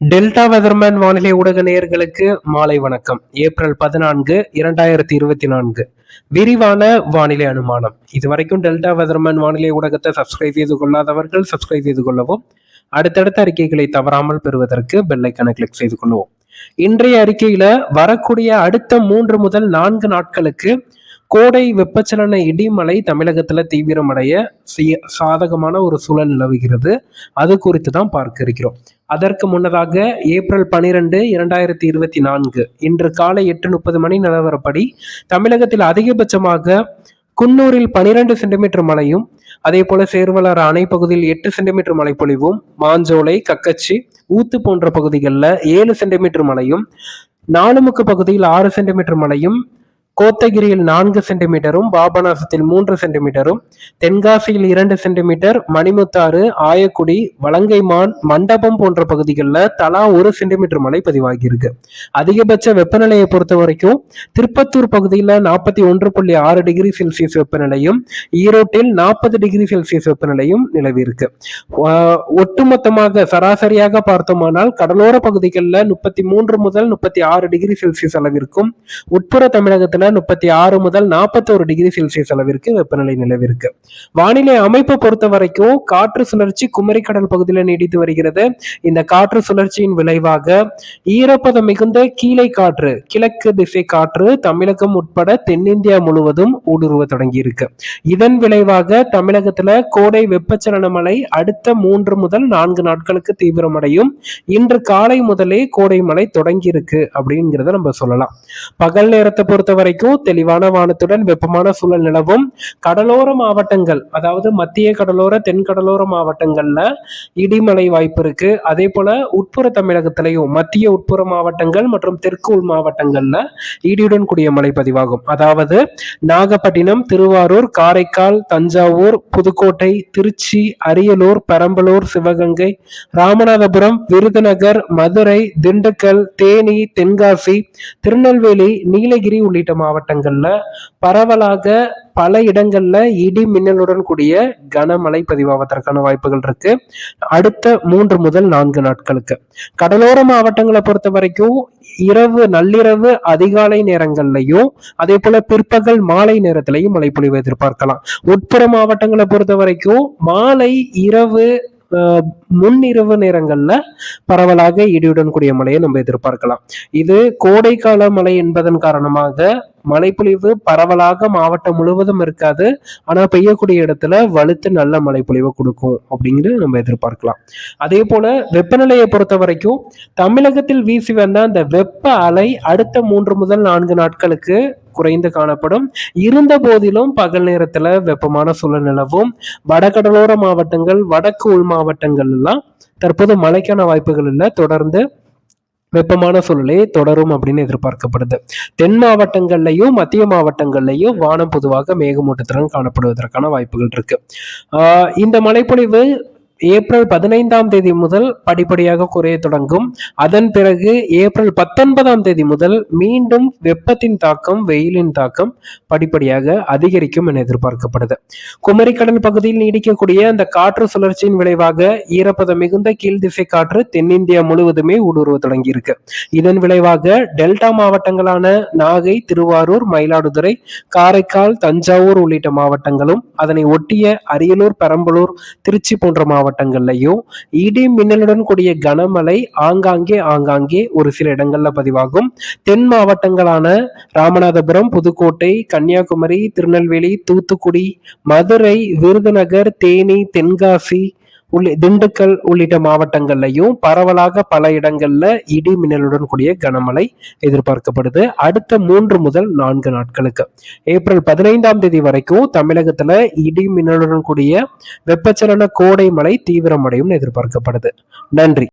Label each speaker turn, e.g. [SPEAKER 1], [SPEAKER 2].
[SPEAKER 1] Delta weatherman வானிலை ஊடக நேயர்களுக்கு மாலை வணக்கம். ஏப்ரல் பதினான்கு இரண்டாயிரத்தி இருபத்தி நான்கு. விரிவான வானிலை அனுமானம். இதுவரைக்கும் டெல்டா வெதர்மேன் வானிலை ஊடகத்தை சப்ஸ்கிரைப் செய்து கொள்ளாதவர்கள் சப்ஸ்கிரைப் செய்து கொள்ளவும் அடுத்தடுத்த அறிக்கைகளை தவறாமல் பெறுவதற்கு பெல்லைக்கனை கிளிக் செய்து கொள்வோம் இன்றைய அறிக்கையில வரக்கூடிய அடுத்த மூன்று முதல் நான்கு நாட்களுக்கு கோடை வெப்பச்சலன இடிமலை தமிழகத்தில் தீவிரமடைய செய்ய சாதகமான ஒரு சூழல் நிலவுகிறது. அது குறித்து தான் பார்க்க இருக்கிறோம். அதற்கு முன்னதாக ஏப்ரல் பனிரெண்டு இரண்டாயிரத்தி இருபத்தி நான்கு இன்று காலை எட்டு முப்பது மணி நிலவரப்படி தமிழகத்தில் அதிகபட்சமாக குன்னூரில் பனிரெண்டு சென்டிமீட்டர் மழையும் அதே போல சேர்வலர் அணை பகுதியில் எட்டு சென்டிமீட்டர் மழை பொழிவும் மாஞ்சோலை கக்கச்சி ஊத்து போன்ற பகுதிகளில் ஏழு சென்டிமீட்டர் மழையும் நாலுமுக்கு பகுதியில் ஆறு சென்டிமீட்டர் மழையும் கோத்தகிரியில் நான்கு சென்டிமீட்டரும் பாபநாசத்தில் மூன்று சென்டிமீட்டரும் தென்காசியில் இரண்டு சென்டிமீட்டர் மணிமுத்தாறு ஆயக்குடி வலங்கைமான் மண்டபம் போன்ற பகுதிகளில் தலா ஒரு சென்டிமீட்டர் மழை பதிவாகியிருக்கு. அதிகபட்ச வெப்பநிலையை பொறுத்த வரைக்கும் திருப்பத்தூர் பகுதியில் நாற்பத்தி ஒன்று புள்ளி ஆறு டிகிரி செல்சியஸ் வெப்பநிலையும் ஈரோட்டில் நாற்பது டிகிரி செல்சியஸ் வெப்பநிலையும் நிலவியிருக்கு. ஒட்டுமொத்தமாக சராசரியாக பார்த்தோமானால் கடலோர பகுதிகளில் முப்பத்தி மூன்று முதல் முப்பத்தி ஆறு டிகிரி செல்சியஸ் அளவிற்கும் உட்புற தமிழகத்தில் பார்த்தீங்கன்னா முப்பத்தி ஆறு முதல் நாற்பத்தோரு டிகிரி செல்சியஸ் அளவிற்கு வெப்பநிலை நிலவிருக்கு. வானிலை அமைப்பு பொறுத்த வரைக்கும் காற்று சுழற்சி குமரிக்கடல் பகுதியில் நீடித்து வருகிறது. இந்த காற்று சுழற்சியின் விளைவாக ஈரப்பதம் மிகுந்த கீழே காற்று கிழக்கு திசை காற்று தமிழகம் உட்பட தென்னிந்தியா முழுவதும் ஊடுருவ தொடங்கியிருக்கு. இதன் விளைவாக தமிழகத்துல கோடை வெப்பச்சலன மழை அடுத்த மூன்று முதல் நான்கு நாட்களுக்கு தீவிரமடையும். இன்று காலை முதலே கோடை மழை தொடங்கியிருக்கு அப்படிங்கிறத நம்ம சொல்லலாம். பகல் நேரத்தை பொறுத்தவரை வரைக்கும் தெளிவான வானத்துடன் வெப்பமான சூழல் நிலவும் கடலோர மாவட்டங்கள் அதாவது மத்திய கடலோர தென் கடலோர மாவட்டங்கள்ல இடிமலை வாய்ப்பு இருக்கு. அதே போல உட்புற தமிழகத்திலையும் மத்திய உட்புற மாவட்டங்கள் மற்றும் தெற்கு உள் மாவட்டங்கள்ல இடியுடன் கூடிய மழை பதிவாகும். அதாவது நாகப்பட்டினம் திருவாரூர் காரைக்கால் தஞ்சாவூர் புதுக்கோட்டை திருச்சி அரியலூர் பெரம்பலூர் சிவகங்கை ராமநாதபுரம் விருதுநகர் மதுரை திண்டுக்கல் தேனி தென்காசி திருநெல்வேலி நீலகிரி உள்ளிட்ட மாவட்டங்கள்ல பரவலாக பல இடங்கள்ல இடி மின்னலுடன் கூடிய கனமழை பதிவாவதற்கான வாய்ப்புகள் இருக்கு. அடுத்த மூன்று முதல் நான்கு நாட்களுக்கு. கடலோர மாவட்டங்களை பொறுத்த வரைக்கும் இரவு நள்ளிரவு அதிகாலை நேரங்கள்லையும் அதே போல பிற்பகல் மாலை நேரத்திலையும் மழை பொழிவு எதிர்பார்க்கலாம். உட்புற மாவட்டங்களை பொறுத்த வரைக்கும் மாலை இரவு முன்னிரவு நேரங்களில் பரவலாக இடியுடன் கூடிய மழையை நம்ம எதிர்பார்க்கலாம். இது கோடைக்கால மழை என்பதன் காரணமாக மழைப்பொழிவு பரவலாக மாவட்டம் முழுவதும் இருக்காது. ஆனா பெய்யக்கூடிய இடத்துல வலுத்து நல்ல மழைப்பொழிவை கொடுக்கும் அப்படிங்கிறது நம்ம எதிர்பார்க்கலாம். அதே போல வெப்பநிலையை பொறுத்த வரைக்கும் தமிழகத்தில் வீசி வந்த அந்த வெப்ப அலை அடுத்த மூன்று முதல் நான்கு நாட்களுக்கு குறைந்து காணப்படும். இருந்த போதிலும் பகல் நேரத்துல வெப்பமான சூழல் நிலவும். வடகடலோர மாவட்டங்கள் வடக்கு உள் மாவட்டங்கள் எல்லாம் தற்போது மழைக்கான வாய்ப்புகள் இல்லை. தொடர்ந்து வெப்பமான சூழலே தொடரும் அப்படின்னு எதிர்பார்க்கப்படுது. தென் மாவட்டங்கள்லையும் மத்திய மாவட்டங்கள்லையும் வானம் பொதுவாக மேகமூட்டத்துடன் காணப்படுவதற்கான வாய்ப்புகள் இருக்கு. இந்த மழைப்பொழிவு ஏப்ரல் பதினைந்தாம் தேதி முதல் படிப்படியாக குறைய தொடங்கும். அதன் பிறகு ஏப்ரல் பத்தொன்பதாம் தேதி முதல் மீண்டும் வெப்பத்தின் தாக்கம் வெயிலின் தாக்கம் படிப்படியாக அதிகரிக்கும் என எதிர்பார்க்கப்படுது. குமரிக்கடல் பகுதியில் நீடிக்கக்கூடிய அந்த காற்று சுழற்சியின் விளைவாக ஈரப்பதம் மிகுந்த கீழ்திசை காற்று தென்னிந்தியா முழுவதுமே ஊடுருவ தொடங்கியிருக்கு. இதன் விளைவாக டெல்டா மாவட்டங்களான நாகை திருவாரூர் மயிலாடுதுறை காரைக்கால் தஞ்சாவூர் உள்ளிட்ட மாவட்டங்களும் அதனை ஒட்டிய அரியலூர் பெரம்பலூர் திருச்சி போன்ற மாவட்டம் மாவட்டங்கள்லையும் இடி மின்னலுடன் கூடிய கனமழை ஆங்காங்கே ஆங்காங்கே ஒரு சில இடங்கள்ல பதிவாகும். தென் மாவட்டங்களான ராமநாதபுரம் புதுக்கோட்டை கன்னியாகுமரி திருநெல்வேலி தூத்துக்குடி மதுரை விருதுநகர் தேனி தென்காசி உள்ளி திண்டுக்கல் உள்ளிட்ட மாவட்டங்கள்லையும் பரவலாக பல இடங்கள்ல இடி மின்னலுடன் கூடிய கனமழை எதிர்பார்க்கப்படுது. அடுத்த மூன்று முதல் நான்கு நாட்களுக்கு. ஏப்ரல் பதினைந்தாம் தேதி வரைக்கும் தமிழகத்துல இடி மின்னலுடன் கூடிய வெப்பச்சலன கோடை மழை தீவிரமடையும் எதிர்பார்க்கப்படுது. நன்றி.